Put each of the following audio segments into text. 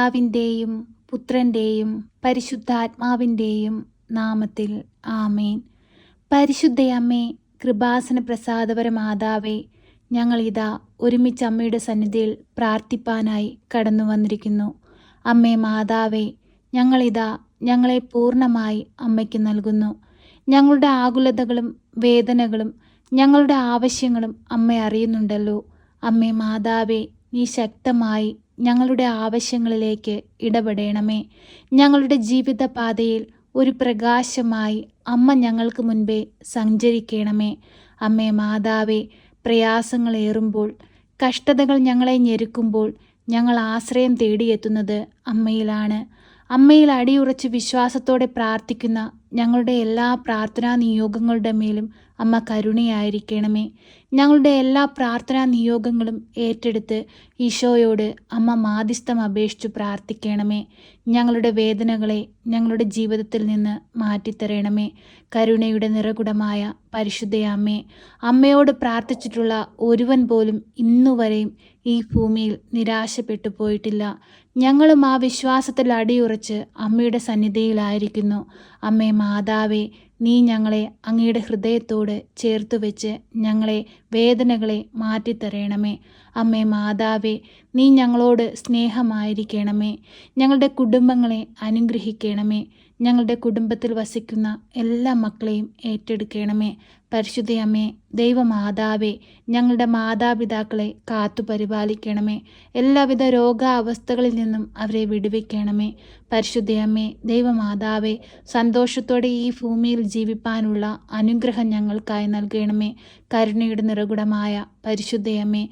പിതാവിന്റെയും പുത്രന്റെയും പരിശുദ്ധാത്മാവിന്റെയും നാമത്തിൽ ആമേൻ. പരിശുദ്ധയമ്മേ കൃപാസന പ്രസാദപര മാതാവേ ഞങ്ങളിതാ ഒരുമിച്ച് അമ്മയുടെ സന്നിധിയിൽ പ്രാർത്ഥിപ്പാനായി കടന്നു വന്നിരിക്കുന്നു. അമ്മേ മാതാവേ ഞങ്ങളിതാ ഞങ്ങളെ പൂർണമായി അമ്മയ്ക്ക് നൽകുന്നു. ഞങ്ങളുടെ ആകുലതകളും വേദനകളും ഞങ്ങളുടെ ആവശ്യങ്ങളും അമ്മ അറിയുന്നുണ്ടല്ലോ. അമ്മേ മാതാവേ നീ ശക്തമായി ഞങ്ങളുടെ ആവശ്യങ്ങളിലേക്ക് ഇടപെടണമേ. ഞങ്ങളുടെ ജീവിതപാതയിൽ ഒരു പ്രകാശമായി അമ്മ ഞങ്ങൾക്ക് മുൻപേ സഞ്ചരിക്കണമേ. അമ്മേ മാതാവേ പ്രയാസങ്ങളേറുമ്പോൾ കഷ്ടതകൾ ഞങ്ങളെ ഞെരുക്കുമ്പോൾ ഞങ്ങൾ ആശ്രയം തേടിയെത്തുന്നത് അമ്മയിലാണ്. അമ്മയിൽ അടിയുറച്ച് വിശ്വാസത്തോടെ പ്രാർത്ഥിക്കുന്ന ഞങ്ങളുടെ എല്ലാ പ്രാർത്ഥനാ നിയോഗങ്ങളുടെ മേലും അമ്മ കരുണയായിരിക്കണമേ. ഞങ്ങളുടെ എല്ലാ പ്രാർത്ഥനാ നിയോഗങ്ങളും ഏറ്റെടുത്ത് ഈശോയോട് അമ്മ മാധ്യസ്ഥം അപേക്ഷിച്ചു പ്രാർത്ഥിക്കണമേ. ഞങ്ങളുടെ വേദനകളെ ഞങ്ങളുടെ ജീവിതത്തിൽ നിന്ന് മാറ്റിത്തരണമേ. കരുണയുടെ നിറകുടമായ പരിശുദ്ധയാമ്മേ അമ്മയോട് പ്രാർത്ഥിച്ചിട്ടുള്ള ഒരുവൻ പോലും ഇന്നുവരെയും ഈ ഭൂമിയിൽ നിരാശപ്പെട്ടു പോയിട്ടില്ല. ഞങ്ങളും ആ വിശ്വാസത്തിൽ അടിയുറച്ച് അമ്മയുടെ സന്നിധിയിലായിരിക്കുന്നു. അമ്മേ മാതാവേ നീ ഞങ്ങളെ അങ്ങയുടെ ഹൃദയത്തോട് ചേർത്തുവെച്ച് ഞങ്ങളെ വേദനകളെ മാറ്റിത്തരയണമേ അമ്മേ മാതാവേ നീ ഞങ്ങളോട് സ്നേഹമായിരിക്കണമേ. ഞങ്ങളുടെ കുടുംബങ്ങളെ അനുഗ്രഹിക്കണമേ. ഞങ്ങളുടെ കുടുംബത്തിൽ വസിക്കുന്ന എല്ലാ മക്കളെയും ഏറ്റെടുക്കണമേ. പരിശുദ്ധയമ്മേ ദൈവമാതാവേ ഞങ്ങളുടെ മാതാപിതാക്കളെ കാത്തു പരിപാലിക്കണമേ. എല്ലാവിധ രോഗാവസ്ഥകളിൽ നിന്നും അവരെ വിടുവിക്കണമേ. പരിശുദ്ധയമ്മേ ദൈവമാതാവേ സന്തോഷത്തോടെ ഈ ഭൂമിയിൽ ജീവിപ്പാനുള്ള അനുഗ്രഹം ഞങ്ങൾക്കായി നൽകണമേ. കരുണയുടെ നിറകുടമായ പരിശുദ്ധയമ്മേ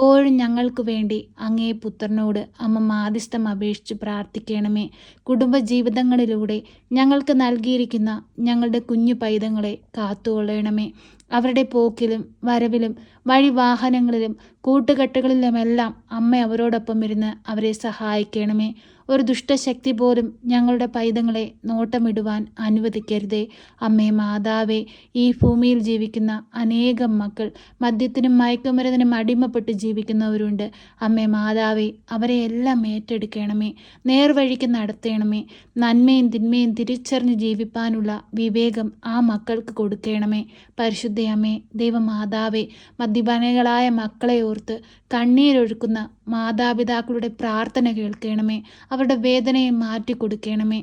എപ്പോഴും ഞങ്ങൾക്ക് വേണ്ടി അങ്ങേ പുത്രനോട് അമ്മ മാധ്യസ്ഥം അപേക്ഷിച്ച് പ്രാർത്ഥിക്കണമേ. കുടുംബജീവിതങ്ങളിലൂടെ ഞങ്ങൾക്ക് നൽകിയിരിക്കുന്ന ഞങ്ങളുടെ കുഞ്ഞു പൈതങ്ങളെ കാത്തുകൊള്ളണമേ. അവരുടെ പോക്കിലും വരവിലും വഴിവാഹനങ്ങളിലും കൂട്ടുകെട്ടുകളിലുമെല്ലാം അമ്മ അവരോടൊപ്പം ഇരുന്ന് അവരെ സഹായിക്കണമേ. ഒരു ദുഷ്ടശക്തി പോലും ഞങ്ങളുടെ പൈതങ്ങളെ നോട്ടമിടുവാൻ അനുവദിക്കരുതേ. അമ്മേ മാതാവേ ഈ ഭൂമിയിൽ ജീവിക്കുന്ന അനേകം മക്കൾ മദ്യത്തിനും മയക്കുമരുന്നിനും അടിമപ്പെട്ട് ജീവിക്കുന്നവരുണ്ട്. അമ്മേ മാതാവേ അവരെ എല്ലാം ഏറ്റെടുക്കണമേ. നേർവഴിക്ക് നടത്തണമേ. നന്മയും തിന്മയും തിരിച്ചറിഞ്ഞ് ജീവിപ്പാനുള്ള വിവേകം ആ മക്കൾക്ക് കൊടുക്കണമേ. പരിശുദ്ധയമ്മേ ദൈവമാതാവേ മദ്യപാനികളായ മക്കളെ ഓർത്ത് കണ്ണീരൊഴുക്കുന്ന മാതാപിതാക്കളുടെ പ്രാർത്ഥന കേൾക്കണമേ. അവരുടെ വേദനയെ മാറ്റി കൊടുക്കണമേ.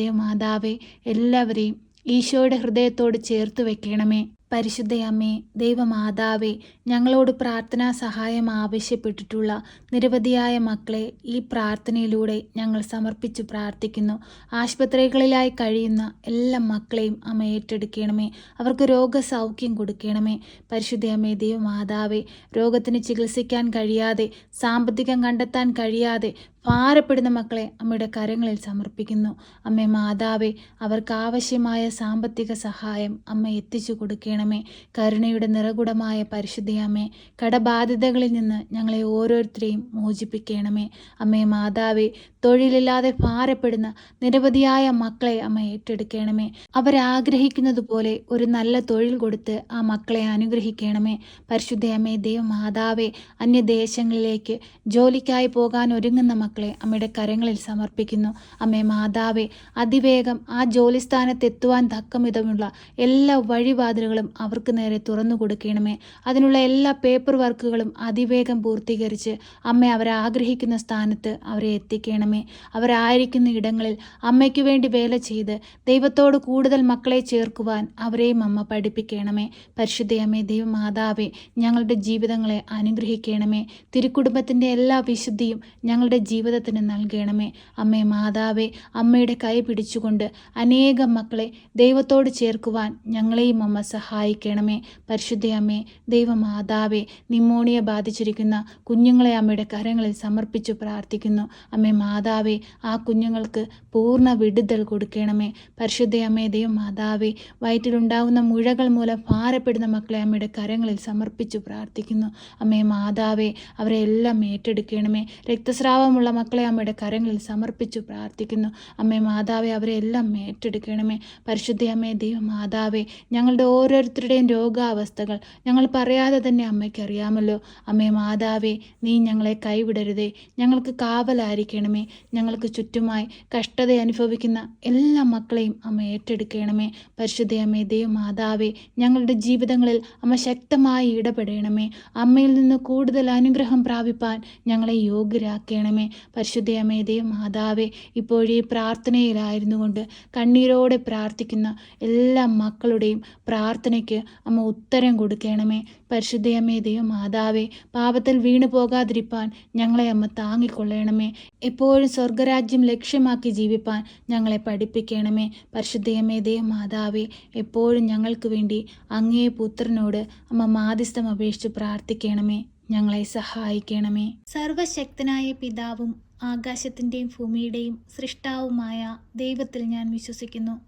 ദേവ മാതാവേ എല്ലാവരെയും ഈശോയുടെ ഹൃദയത്തോട് ചേർത്ത് വെക്കണമേ. പരിശുദ്ധയമ്മേ ദൈവമാതാവേ ഞങ്ങളോട് പ്രാർത്ഥനാ സഹായം ആവശ്യപ്പെട്ടിട്ടുള്ള നിരവധിയായ മക്കളെ ഈ പ്രാർത്ഥനയിലൂടെ ഞങ്ങൾ സമർപ്പിച്ചു പ്രാർത്ഥിക്കുന്നു. ആശുപത്രികളിലായി കഴിയുന്ന എല്ലാ മക്കളെയും അമ്മ ഏറ്റെടുക്കണമേ. അവർക്ക് രോഗസൗഖ്യം കൊടുക്കണമേ. പരിശുദ്ധയമ്മേ ദൈവമാതാവേ രോഗത്തിന് ചികിത്സിക്കാൻ കഴിയാതെ സാമ്പത്തികം കണ്ടെത്താൻ കഴിയാതെ ഭാരപ്പെടുന്ന മക്കളെ അമ്മയുടെ കരങ്ങളിൽ സമർപ്പിക്കുന്നു. അമ്മ മാതാവേ അവർക്ക് ആവശ്യമായ സാമ്പത്തിക സഹായം അമ്മ എത്തിച്ചു കൊടുക്കണമേ. കരുണയുടെ നിറകുടമായ പരിശുദ്ധയമ്മേ കടബാധിതകളിൽ നിന്ന് ഞങ്ങളെ ഓരോരുത്തരെയും മോചിപ്പിക്കണമേ. അമ്മേ മാതാവേ തൊഴിലില്ലാതെ ഭാരപ്പെടുന്ന നിരവധിയായ മക്കളെ അമ്മ ഏറ്റെടുക്കണമേ. അവരാഗ്രഹിക്കുന്നത് പോലെ ഒരു നല്ല തൊഴിൽ കൊടുത്ത് ആ മക്കളെ അനുഗ്രഹിക്കണമേ. പരിശുദ്ധയമ്മേ ദൈവമാതാവേ അന്യദേശങ്ങളിലേക്ക് ജോലിക്കായി പോകാൻ ഒരുങ്ങുന്ന മക്കളെ അമ്മയുടെ കരങ്ങളിൽ സമർപ്പിക്കുന്നു. അമ്മേ മാതാവേ അതിവേഗം ആ ജോലിസ്ഥാനത്തെത്തുവാൻ തക്കമിതമുള്ള എല്ലാ വഴിവാതിലുകളും അവർക്ക് നേരെ തുറന്നു കൊടുക്കണമേ. അതിനുള്ള എല്ലാ പേപ്പർ വർക്കുകളും അതിവേഗം പൂർത്തീകരിച്ച് അമ്മ അവരെ ആഗ്രഹിക്കുന്ന സ്ഥാനത്ത് അവരെ എത്തിക്കണമേ. അവരായിരിക്കുന്ന ഇടങ്ങളിൽ അമ്മയ്ക്ക് വേണ്ടി വേല ചെയ്ത് ദൈവത്തോട് കൂടുതൽ മക്കളെ ചേർക്കുവാൻ അവരെയും അമ്മ പഠിപ്പിക്കണമേ. പരിശുദ്ധയമ്മേ ദൈവമാതാവേ ഞങ്ങളുടെ ജീവിതങ്ങളെ അനുഗ്രഹിക്കണമേ. തിരുക്കുടുംബത്തിന്റെ എല്ലാ വിശുദ്ധിയും ഞങ്ങളുടെ ജീവിതത്തിന് നൽകണമേ. അമ്മേ മാതാവേ അമ്മയുടെ കൈ പിടിച്ചുകൊണ്ട് അനേകം മക്കളെ ദൈവത്തോട് ചേർക്കുവാൻ ഞങ്ങളെയും അമ്മ സഹായിക്കണമേ. പരിശുദ്ധയമ്മേ ദൈവമാതാവേ നിമോണിയ ബാധിച്ചിരിക്കുന്ന കുഞ്ഞുങ്ങളെ അമ്മയുടെ കരങ്ങളിൽ സമർപ്പിച്ചു പ്രാർത്ഥിക്കുന്നു. അമ്മേ മാതാവേ ആ കുഞ്ഞുങ്ങൾക്ക് പൂർണ വിടുതൽ കൊടുക്കണമേ. പരിശുദ്ധയമ്മേ ദൈവമാതാവേ വയറ്റിലുണ്ടാകുന്ന മുഴകൾ മൂലം ഭാരപ്പെടുന്ന മക്കളെ അമ്മയുടെ കരങ്ങളിൽ സമർപ്പിച്ചു പ്രാർത്ഥിക്കുന്നു. അമ്മേ മാതാവേ അവരെ എല്ലാം ഏറ്റെടുക്കണമേ. രക്തസ്രാവമുള്ള പ്രിയമുള്ള മക്കളെ അമ്മയുടെ കരങ്ങളിൽ സമർപ്പിച്ചു പ്രാർത്ഥിക്കുന്നു. അമ്മേ മാതാവെ അവരെ എല്ലാം ഏറ്റെടുക്കണമേ. പരിശുദ്ധ അമ്മേ ദൈവം മാതാവേ ഞങ്ങളുടെ ഓരോരുത്തരുടെയും രോഗാവസ്ഥകൾ ഞങ്ങൾ പറയാതെ തന്നെ അമ്മയ്ക്ക് അറിയാമല്ലോ. അമ്മേ മാതാവേ നീ ഞങ്ങളെ കൈവിടരുതേ. ഞങ്ങൾക്ക് കാവലായിരിക്കണമേ. ഞങ്ങൾക്ക് ചുറ്റുമായി കഷ്ടത അനുഭവിക്കുന്ന എല്ലാ മക്കളെയും അമ്മ ഏറ്റെടുക്കണമേ. പരിശുദ്ധ അമ്മേ ദൈവം മാതാവേ ഞങ്ങളുടെ ജീവിതങ്ങളിൽ അമ്മ ശക്തമായി ഇടപെടണമേ. അമ്മയിൽ നിന്ന് കൂടുതൽ അനുഗ്രഹം പ്രാപിപ്പാൻ ഞങ്ങളെ യോഗ്യരാക്കണമേ. പരിശുദ്ധ ദൈവ മാതാവെ ഇപ്പോഴീ പ്രാർത്ഥനയിലായിരുന്നു കൊണ്ട് കണ്ണീരോടെ പ്രാർത്ഥിക്കുന്ന എല്ലാ മക്കളുടെയും പ്രാർത്ഥനയ്ക്ക് അമ്മ ഉത്തരം കൊടുക്കണമേ. പരിശുദ്ധയമ്മേ ദൈവ മാതാവെ പാപത്തിൽ വീണു പോകാതിരിപ്പാൻ ഞങ്ങളെ അമ്മ താങ്ങിക്കൊള്ളണമേ. എപ്പോഴും സ്വർഗരാജ്യം ലക്ഷ്യമാക്കി ജീവിപ്പാൻ ഞങ്ങളെ പഠിപ്പിക്കണമേ. പരിശുദ്ധയമ്മേ ദൈവ മാതാവെ എപ്പോഴും ഞങ്ങൾക്ക് വേണ്ടി അങ്ങേ പുത്രനോട് അമ്മ മാധ്യസ്ഥം അപേക്ഷിച്ച് പ്രാർത്ഥിക്കണമേ. ഞങ്ങളെ സഹായിക്കണമേ. സർവശക്തനായ പിതാവും ആകാശത്തിന്റെയും ഭൂമിയുടെയും സൃഷ്ടാവുമായ ദൈവത്തിൽ ഞാൻ വിശ്വസിക്കുന്നു.